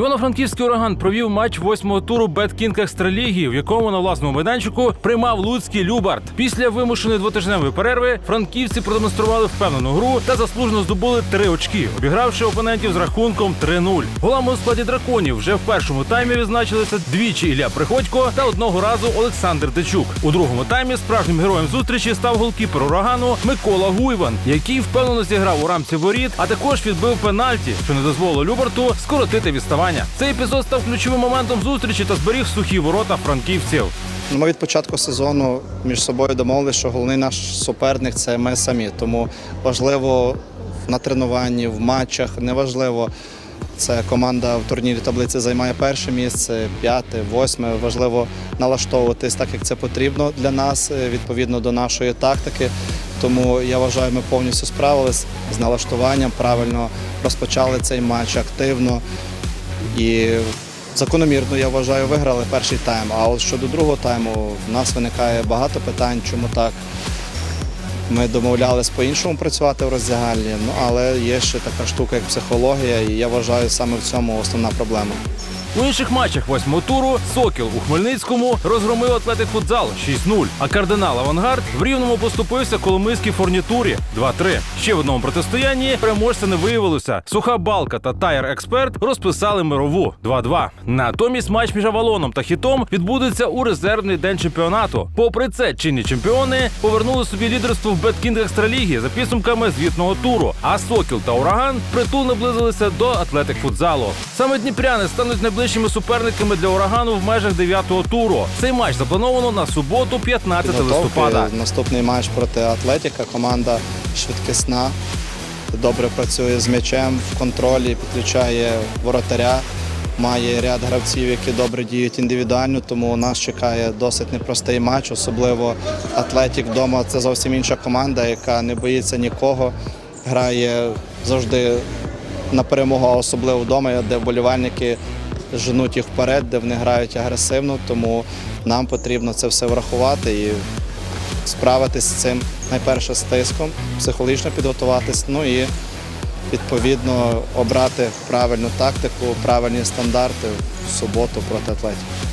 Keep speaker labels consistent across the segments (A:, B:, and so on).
A: Івано-Франківський ураган провів матч восьмого туру Беткінг Екстраліги, в якому на власному майданчику приймав Луцький Любард. Після вимушеної двотижневої перерви франківці продемонстрували впевнену гру та заслужено здобули три очки, обігравши опонентів з рахунком 3-0. Голами у складі драконів вже в першому таймі відзначилися двічі Ілля Приходько та одного разу Олександр Дечук. У другому таймі справжнім героєм зустрічі став голкіпер урагану Микола Гуйван, який впевнено зіграв у рамці воріт, а також відбив пенальті, що не дозволило Любарту скоротити відставання. Цей епізод став ключовим моментом зустрічі та зберіг сухі ворота франківців.
B: Ми від початку сезону між собою домовилися, що головний наш суперник це ми самі. Тому важливо на тренуванні, в матчах, неважливо. Це команда в турнірі таблиці займає перше місце, п'яте, восьме. Важливо налаштовуватись так, як це потрібно для нас, е, відповідно до нашої тактики. Тому я вважаю, ми повністю справились з налаштуванням, правильно розпочали цей матч активно. І закономірно, я вважаю, виграли перший тайм. А от щодо другого тайму, в нас виникає багато питань, чому так. Ми домовлялись по-іншому працювати в роздягальні, ну але є ще така штука, як психологія, і я вважаю, саме в цьому основна проблема.
A: У інших матчах восьмого туру Сокіл у Хмельницькому розгромив атлетик футзал 6-0, а кардинал Авангард в рівному поступився Коломийській фурнітурі 2-3. Ще в одному протистоянні переможця не виявилося. Суха балка та Тайр Експерт розписали мирову 2-2. Натомість матч між Авалоном та Хітом відбудеться у резервний день чемпіонату. Попри це, чинні чемпіони повернули собі лідерство в Беткінг Екстраліги за підсумками звітного туру. А Сокіл та Ураган притул наблизилися до атлетик футзалу. Саме дніпряни стануть найближчими суперниками для урагану в межах дев'ятого туру. Цей матч заплановано на суботу, 15 листопада.
B: Наступний матч проти Атлетіка. Команда швидкісна, добре працює з м'ячем в контролі, підключає воротаря. Має ряд гравців, які добре діють індивідуально, тому нас чекає досить непростий матч. Особливо Атлетік вдома це зовсім інша команда, яка не боїться нікого, грає завжди на перемогу, а особливо вдома, де вболівальники женуть їх вперед, де вони грають агресивно. Тому нам потрібно це все врахувати і справитись з цим найперше з тиском, психологічно підготуватись, ну і відповідно обрати правильну тактику, правильні стандарти в суботу проти атлетів.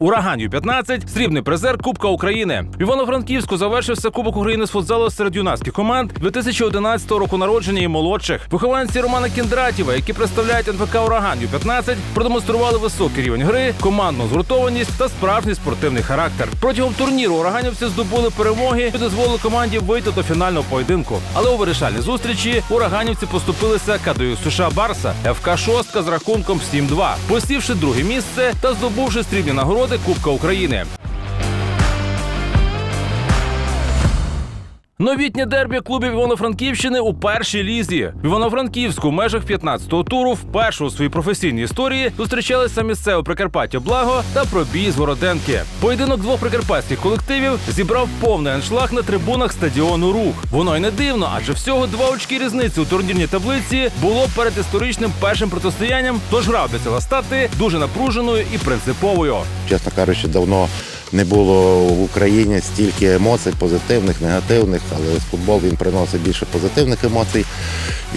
A: Ураган Ю-15 – срібний призер Кубка України. В Івано-Франківську завершився Кубок України з футзалу серед юнацьких команд 2011 року народження і молодших. Вихованці Романа Кіндратєва, які представляють НФК Ураган Ю-15, продемонстрували високий рівень гри, командну згуртованість та справжній спортивний характер. Протягом турніру ураганівці здобули перемоги і дозволили команді вийти до фінального поєдинку. Але у вирішальній зустрічі ураганівці поступилися Кадою США Барса ФК Шостка з рахунком 7-2, посівши друге місце та здобувши срібні нагороди Кубка України. Новітнє дербі клубів Івано-Франківщини у першій лізі. В Івано-Франківську в межах 15-го туру вперше у своїй професійній історії зустрічалися місцеве Прикарпаття Благо та пробій з Городенки. Поєдинок двох прикарпатських колективів зібрав повний аншлаг на трибунах стадіону Рух. Воно й не дивно, адже всього два очки різниці у турнірній таблиці було перед історичним першим протистоянням. Тож гра обіцяла стати дуже напруженою і принциповою.
C: чесно кажучи, давно не було в Україні стільки емоцій, позитивних, негативних, але футбол він приносить більше позитивних емоцій.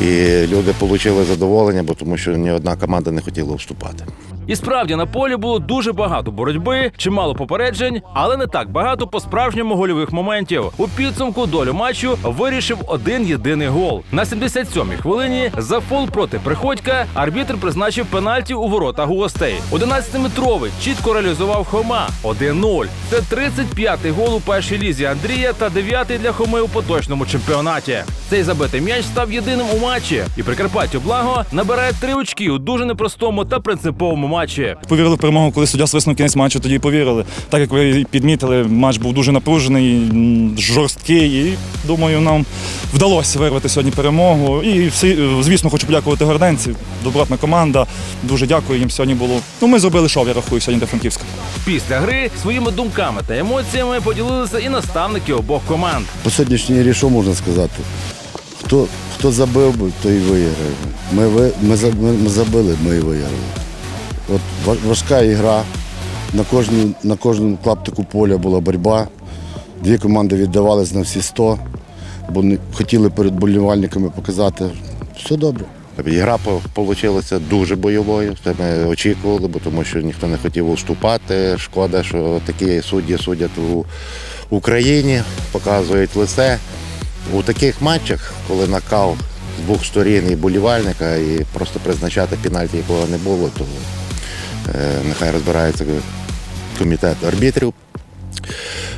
C: І люди отримали задоволення, бо тому що ні одна команда не хотіла вступати.
A: І справді на полі було дуже багато боротьби, чимало попереджень, але не так багато по-справжньому гольових моментів. У підсумку долю матчу вирішив один єдиний гол. На 77-й хвилині за фол проти приходька арбітр призначив пенальті у ворота гостей. 11-метровий чітко реалізував Хома 1-0. Це 35-й гол у першій лізі Андрія та 9-й для Хоми у поточному чемпіонаті. Цей забитий м'яч став єдиним у матчі, і Прикарпаття Благо набирає три очки у дуже непростому та принциповому матчі.
D: Повірили в перемогу, коли суддя свиснув кінець матчу, тоді повірили. Так як ви підмітили, матч був дуже напружений, жорсткий. І думаю, нам вдалося вирвати сьогодні перемогу. І всі, звісно, хочу подякувати горденці. Добротна команда. Дуже дякую їм. Сьогодні було. Ну, ми зробили шов, я рахую, сьогодні для Франківська.
A: Після гри своїми думками та емоціями поділилися і наставники обох команд.
E: По сьогоднішній грі що можна сказати? Хто, хто забив, той і виграє. Ми, ми, ми, ми забили, ми і виграли. От важка ігра. На кожній, на кожному клаптику поля була боротьба. Дві команди віддавались на всі 100, бо не, хотіли перед болівальниками показати, Все добре.
C: Ігра вийшла дуже бойовою. Це ми очікували, бо тому що ніхто не хотів уступати. Шкода, що такі судді судять у Україні, показують лице. У таких матчах, коли накал з двох сторін і болівальника, і просто призначати пенальті, якого не було, то нехай розбирається комітет арбітрів.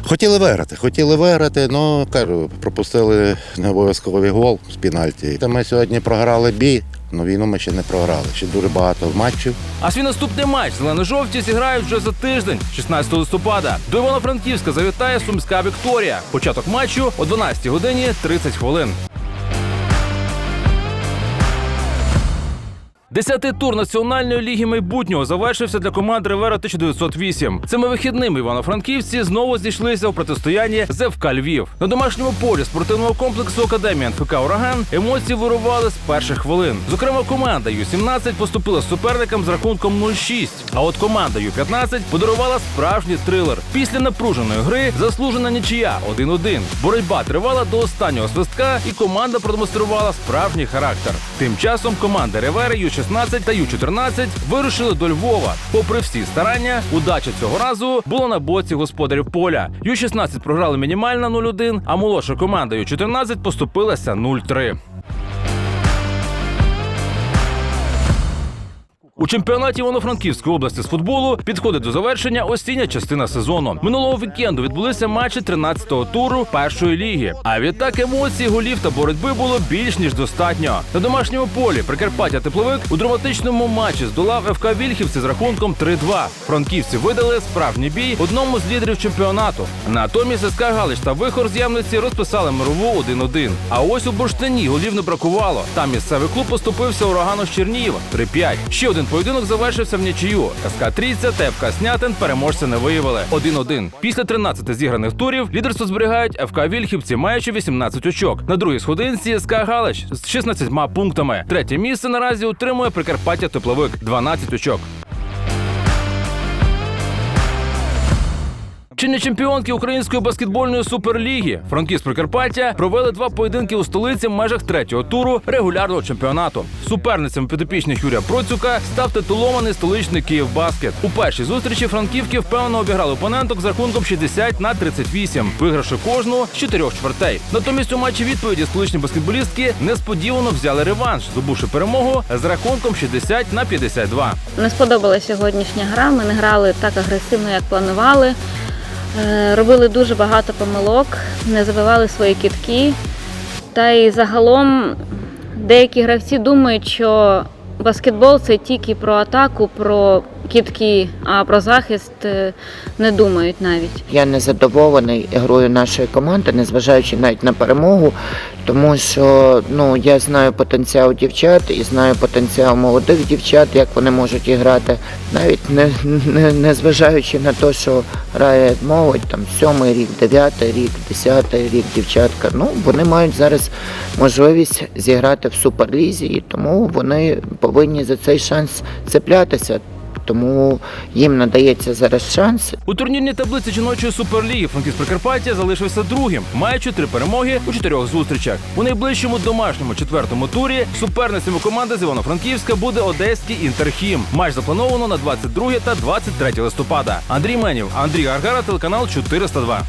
C: Хотіли виграти, хотіли виграти, але кажу, пропустили необов'язковий гол з пенальті. Та ми сьогодні програли бій, але війну ми ще не програли. Ще дуже багато матчів.
A: А свій наступний матч зелено-жовті зіграють вже за тиждень, 16 листопада. До Івано-Франківська завітає Сумська Вікторія. Початок матчу о 12 годині 30 хвилин. Десятий тур національної ліги майбутнього завершився для команд Ревера 1908. Цими вихідними івано-франківці знову зійшлися у протистоянні з ФК Львів. На домашньому полі спортивного комплексу Академія НФК Ураган емоції вирували з перших хвилин. Зокрема, команда Ю-17 поступила з суперником з рахунком 0-6. А от команда Ю-15 подарувала справжній трилер. Після напруженої гри заслужена нічия 1-1. Боротьба тривала до останнього свистка, і команда продемонструвала справжній характер. Тим часом команди Ревери Ю-16 та Ю-14 вирушили до Львова. Попри всі старання, удача цього разу була на боці господарів поля. Ю-16 програли мінімально 0-1, а молодша команда Ю-14 поступилася 0-3. У чемпіонаті Івано-Франківської області з футболу підходить до завершення осіння частина сезону. Минулого вікенду відбулися матчі 13-го туру першої ліги. А відтак емоцій, голів та боротьби було більш ніж достатньо. На домашньому полі Прикарпаття Тепловик у драматичному матчі здолав ФК Вільхівці з рахунком 3-2. Франківці видали справжній бій одному з лідерів чемпіонату. Натомість СК Галич та Вихор з Ямниці розписали мирову 1-1. А ось у Бурштині голів не бракувало. Там місцевий клуб поступився урагану з Чернігова 3-5. Ще один поєдинок завершився в нічию. СК Трійця та Снятин переможця не виявили 1-1. Після 13 зіграних турів лідерство зберігають ФК Вільхівці, маючи 18 очок. На другій сходинці СК Галич з 16 пунктами. Третє місце наразі утримує Прикарпаття Тепловик 12 очок. Чинні чемпіонки української баскетбольної суперліги Франківськ Прикарпаття провели два поєдинки у столиці в межах третього туру регулярного чемпіонату. Суперницями підопічних Юрія Процюка став титулований столичний Київбаскет. У першій зустрічі франківки впевнено обіграли опоненток з рахунком 60 на 38, вигравши кожну з чотирьох чвертей. Натомість у матчі відповіді столичні баскетболістки несподівано взяли реванш, здобувши перемогу з рахунком 60 на 52.
F: Не сподобалася сьогоднішня гра. Ми не грали так агресивно, як планували. Е, Робили дуже багато помилок, не забивали свої кітки. Та й загалом деякі гравці думають, що баскетбол це тільки про атаку, про кітки, а про захист е, не думають навіть.
G: Я не задоволений грою нашої команди, незважаючи навіть на перемогу, тому що ну я знаю потенціал дівчат і знаю потенціал молодих дівчат, як вони можуть іграти, навіть не, не, не зважаючи на те, що грає молодь, там сьомий рік, дев'ятий рік, десятий рік дівчатка. Ну вони мають зараз можливість зіграти в суперлізі, і тому вони повинні за цей шанс цеплятися. Тому їм надається зараз шанс,
A: У турнірній таблиці жіночої суперліги Франківськ Прикарпаття залишився другим, маючи три перемоги у чотирьох зустрічах. У найближчому домашньому четвертому турі суперницями команди з Івано-Франківська буде одеський інтерхім. Матч заплановано на 22 та 23 листопада. Андрій Менів, Андрій Гаргара, телеканал 402.